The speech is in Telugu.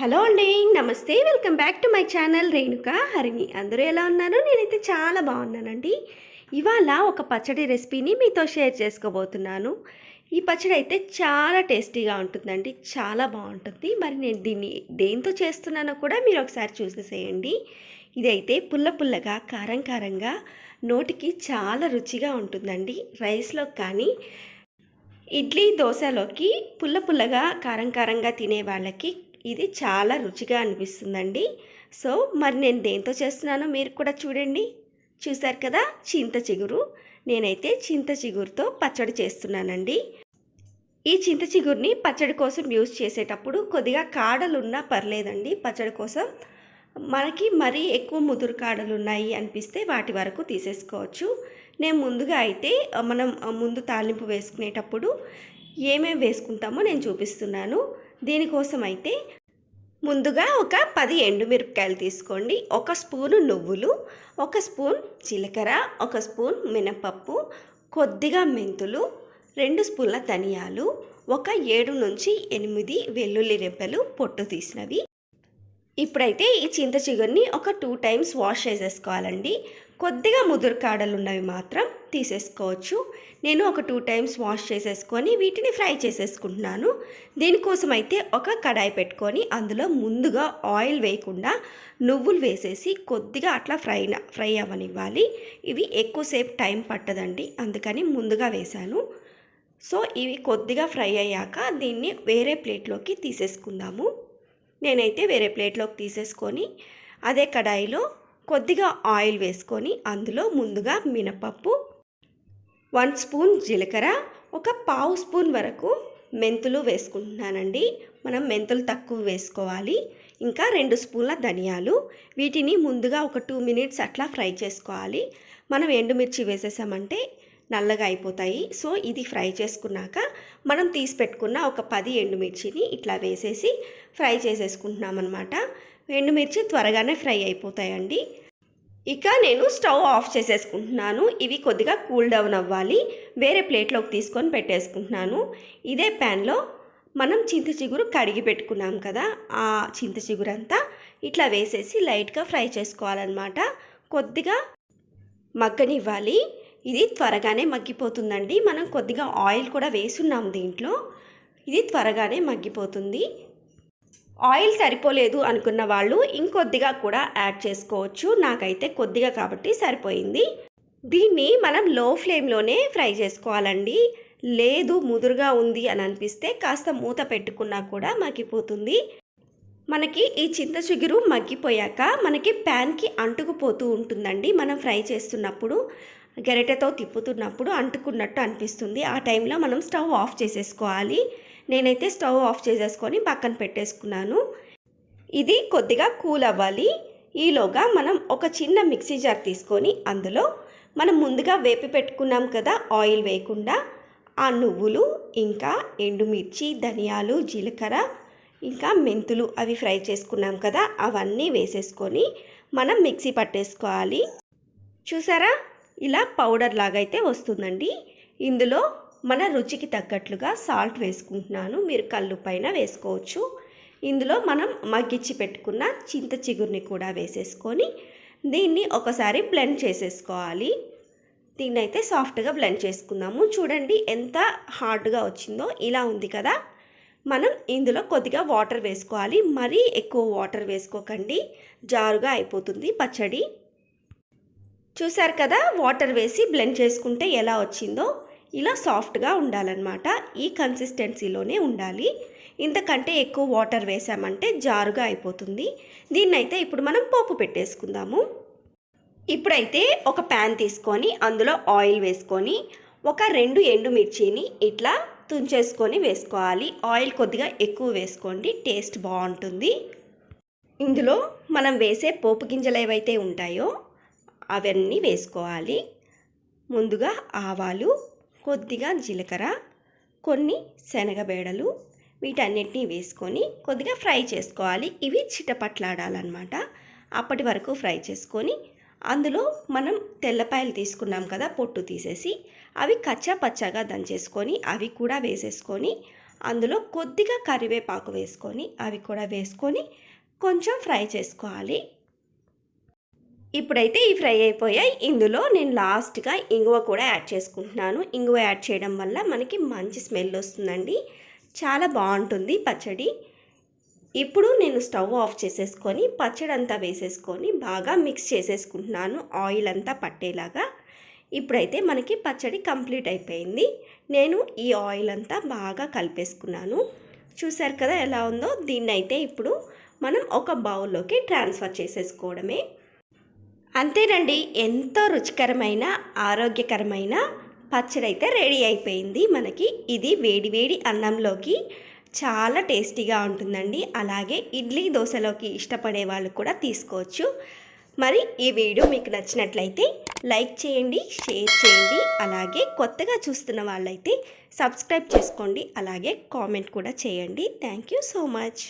హలో అండి నమస్తే. Welcome back to my channel Renuka Harini. అందరూ ఎలా ఉన్నారు? నేనైతే చాలా బాగున్నానండి. ఇవాళ ఒక పచ్చడి రెసిపీని మీతో షేర్ చేసుకోబోతున్నాను. ఈ పచ్చడి అయితే చాలా టేస్టీగా ఉంటుందండి చాలా బాగుంటుంది. మరి నేను దీన్ని దేంతో చేస్తున్నానో కూడా మీరు ఒకసారి చూసేసేయండి ఇదైతే పుల్ల పుల్లగా కారం కారంగా నోటికి చాలా రుచిగా ఉంటుందండి. రైస్లో కానీ ఇడ్లీ దోశలోకి పుల్ల పుల్లగా కారం కారంగా తినే వాళ్ళకి ఇది చాలా రుచిగా అనిపిస్తుందండి. సో మరి నేను దేంతో చేస్తున్నానో మీరు కూడా చూడండి. చూసారు కదా చింత చిగురు. నేనైతే చింత చిగురుతో పచ్చడి చేస్తున్నానండి. ఈ చింత చిగురిని పచ్చడి కోసం యూజ్ చేసేటప్పుడు కొద్దిగా కాడలు ఉన్నా పర్లేదండి. పచ్చడి కోసం మనకి మరీ ఎక్కువ ముదురు కాడలు ఉన్నాయి అనిపిస్తే వాటి వరకు తీసేసుకోవచ్చు. నేను ముందుగా అయితే మనం ముందు తాలింపు వేసుకునేటప్పుడు ఏమేమి వేసుకుంటామో నేను చూపిస్తున్నాను. దీనికోసం అయితే ముందుగా ఒక పది ఎండుమిరపకాయలు తీసుకోండి. ఒక స్పూను నువ్వులు ఒక స్పూన్ జీలకర్ర ఒక స్పూన్ మినపప్పు కొద్దిగా మెంతులు రెండు స్పూన్ల ధనియాలు ఒక ఏడు నుంచి ఎనిమిది వెల్లుల్లి రెబ్బలు పొట్టు తీసినవి. ఇప్పుడైతే ఈ చింత చిగురిని ఒక టూ టైమ్స్ వాష్ చేసేసుకోవాలండి. కొద్దిగా ముదురు కాడలు ఉన్నవి మాత్రం తీసేసుకోవచ్చు. నేను ఒక టూ టైమ్స్ వాష్ చేసేసుకొని వీటిని ఫ్రై చేసేసుకుంటున్నాను. దీనికోసం అయితే ఒక కడాయి పెట్టుకొని అందులో ముందుగా ఆయిల్ వేయకుండా నువ్వులు వేసేసి కొద్దిగా అట్లా ఫ్రై ఫ్రై అవ్వనివ్వాలి. ఇవి ఎక్కువసేపు టైం పట్టదండి అందుకని ముందుగా వేశాను. సో ఇవి కొద్దిగా ఫ్రై అయ్యాక దీన్ని వేరే ప్లేట్లోకి తీసేసుకుందాము. నేనైతే వేరే ప్లేట్లోకి తీసేసుకొని అదే కడాయిలో కొద్దిగా ఆయిల్ వేసుకొని అందులో ముందుగా మినపప్పు వన్ స్పూన్ జీలకర్ర ఒక పావు స్పూన్ వరకు మెంతులు వేసుకుంటున్నానండి. మనం మెంతులు తక్కువ వేసుకోవాలి. ఇంకా రెండు స్పూన్ల ధనియాలు. వీటిని ముందుగా ఒక టూ మినిట్స్ అట్లా ఫ్రై చేసుకోవాలి. మనం ఎండుమిర్చి వేసేసామంటే నల్లగా అయిపోతాయి. సో ఇది ఫ్రై చేసుకున్నాక మనం తీసి పెట్టుకున్న ఒక పది ఎండుమిర్చిని ఇట్లా వేసేసి ఫ్రై చేసేసుకుంటున్నాం అనమాట ఎండుమిర్చి త్వరగానే ఫ్రై అయిపోతాయండి. ఇక నేను స్టవ్ ఆఫ్ చేసేసుకుంటున్నాను. ఇవి కొద్దిగా కూల్ డౌన్ అవ్వాలి. వేరే ప్లేట్లోకి తీసుకొని పెట్టేసుకుంటున్నాను. ఇదే ప్యాన్లో మనం చింత చిగురు కడిగి పెట్టుకున్నాం కదా ఆ చింత చిగురు అంతా ఇట్లా వేసేసి లైట్గా ఫ్రై చేసుకోవాలన్నమాట. కొద్దిగా మగ్గనివ్వాలి. ఇది త్వరగానే మగ్గిపోతుందండి. మనం కొద్దిగా ఆయిల్ కూడా వేసున్నాం దీంట్లో. ఇది త్వరగానే మగ్గిపోతుంది. ఆయిల్ సరిపోలేదు అనుకున్న వాళ్ళు ఇంకొద్దిగా కూడా యాడ్ చేసుకోవచ్చు. నాకైతే కొద్దిగా కాబట్టి సరిపోయింది. దీన్ని మనం లో ఫ్లేమ్లోనే ఫ్రై చేసుకోవాలండి. లేదు ముదురుగా ఉంది అని అనిపిస్తే కాస్త మూత పెట్టుకున్నా కూడా మగ్గిపోతుంది. మనకి ఈ చింత చిగురు మగ్గిపోయాక మనకి ప్యాన్కి అంటుకుపోతూ ఉంటుందండి. మనం ఫ్రై చేస్తున్నప్పుడు గరిటెతో తిప్పుతున్నప్పుడు అంటుకున్నట్టు అనిపిస్తుంది. ఆ టైంలో మనం స్టవ్ ఆఫ్ చేసేసుకోవాలి. నేనైతే స్టవ్ ఆఫ్ చేసేసుకొని పక్కన పెట్టేసుకున్నాను. ఇది కొద్దిగా కూల్ అవ్వాలి. ఈలోగా మనం ఒక చిన్న మిక్సీ జార్ తీసుకొని అందులో మనం ముందుగా వేపి పెట్టుకున్నాం కదా ఆయిల్ వేయకుండా. ఆ నువ్వులు ఇంకా ఎండుమిర్చి ధనియాలు జీలకర్ర ఇంకా మెంతులు అవి ఫ్రై చేసుకున్నాం కదా అవన్నీ వేసేసుకొని మనం మిక్సీ పట్టేసుకోవాలి. చూసారా? ఇలా పౌడర్ లాగైతే వస్తుందండి. ఇందులో మన రుచికి తగ్గట్లుగా సాల్ట్ వేసుకుంటున్నాను. మీరు కళ్ళు పైన వేసుకోవచ్చు. ఇందులో మనం మగ్గిచ్చి పెట్టుకున్న చింత చిగురిని కూడా వేసేసుకొని దీన్ని ఒకసారి బ్లెండ్ చేసేసుకోవాలి. దీన్ని అయితే సాఫ్ట్గా బ్లెండ్ చేసుకుందాము. చూడండి ఎంత హార్డ్గా వచ్చిందో ఇలా ఉంది కదా. మనం ఇందులో కొద్దిగా వాటర్ వేసుకోవాలి. మరీ ఎక్కువ వాటర్ వేసుకోకండి. జారుగా అయిపోతుంది పచ్చడి. చూసారు కదా వాటర్ వేసి బ్లెండ్ చేసుకుంటే ఎలా వచ్చిందో? ఇలా సాఫ్ట్గా ఉండాలన్నమాట. ఈ కన్సిస్టెన్సీలోనే ఉండాలి. ఇంతకంటే ఎక్కువ వాటర్ వేసామంటే జారుగా అయిపోతుంది. దీన్నైతే ఇప్పుడు మనం పోపు పెట్టేసుకుందాము. ఇప్పుడైతే ఒక ప్యాన్ తీసుకొని అందులో ఆయిల్ వేసుకొని ఒక రెండు ఎండుమిర్చిని ఇట్లా తుంచేసుకొని వేసుకోవాలి. ఆయిల్ కొద్దిగా ఎక్కువ వేసుకోండి టేస్ట్ బాగుంటుంది. ఇందులో మనం వేసే పోపు గింజలు ఏవైతే ఉంటాయో అవన్నీ వేసుకోవాలి. ముందుగా ఆవాలు కొద్దిగా జీలకర్ర కొన్ని శనగబేడలు వీటన్నిటిని వేసుకొని కొద్దిగా ఫ్రై చేసుకోవాలి. ఇవి చిటపట్లాడాలన్నమాట. అప్పటి వరకు ఫ్రై చేసుకొని అందులో మనం తెల్లపాయలు తీసుకున్నాం కదా పొట్టు తీసేసి అవి కచ్చా పచ్చాగా దంచేసుకొని అవి కూడా వేసేసుకొని అందులో కొద్దిగా కరివేపాకు వేసుకొని అవి కూడా వేసుకొని కొంచెం ఫ్రై చేసుకోవాలి. ఇప్పుడైతే ఈ ఫ్రై అయిపోయాయి. ఇందులో నేను లాస్ట్గా ఇంగువ కూడా యాడ్ చేసుకుంటున్నాను. ఇంగువ యాడ్ చేయడం వల్ల మనకి మంచి స్మెల్ వస్తుందండి. చాలా బాగుంటుంది పచ్చడి. ఇప్పుడు నేను స్టవ్ ఆఫ్ చేసేసుకొని పచ్చడి అంతా వేసేసుకొని బాగా మిక్స్ చేసేసుకుంటున్నాను ఆయిల్ అంతా పట్టేలాగా. ఇప్పుడైతే మనకి పచ్చడి కంప్లీట్ అయిపోయింది. నేను ఈ ఆయిల్ అంతా బాగా కలిపేసుకున్నాను. చూసారు కదా ఎలా ఉందో? దీన్నైతే ఇప్పుడు మనం ఒక బౌల్లోకి ట్రాన్స్ఫర్ చేసేసుకోవడమే. అంతేనండి ఎంతో రుచికరమైన ఆరోగ్యకరమైన పచ్చడి అయితే రెడీ అయిపోయింది మనకి. ఇది వేడి వేడి అన్నంలోకి చాలా టేస్టీగా ఉంటుందండి. అలాగే ఇడ్లీ దోశలోకి ఇష్టపడే వాళ్ళు కూడా తీసుకోవచ్చు. మరి ఈ వీడియో మీకు నచ్చినట్లయితే లైక్ చేయండి షేర్ చేయండి. అలాగే కొత్తగా చూస్తున్న వాళ్ళైతే సబ్స్క్రైబ్ చేసుకోండి. అలాగే కామెంట్ కూడా చేయండి. Thank you so much.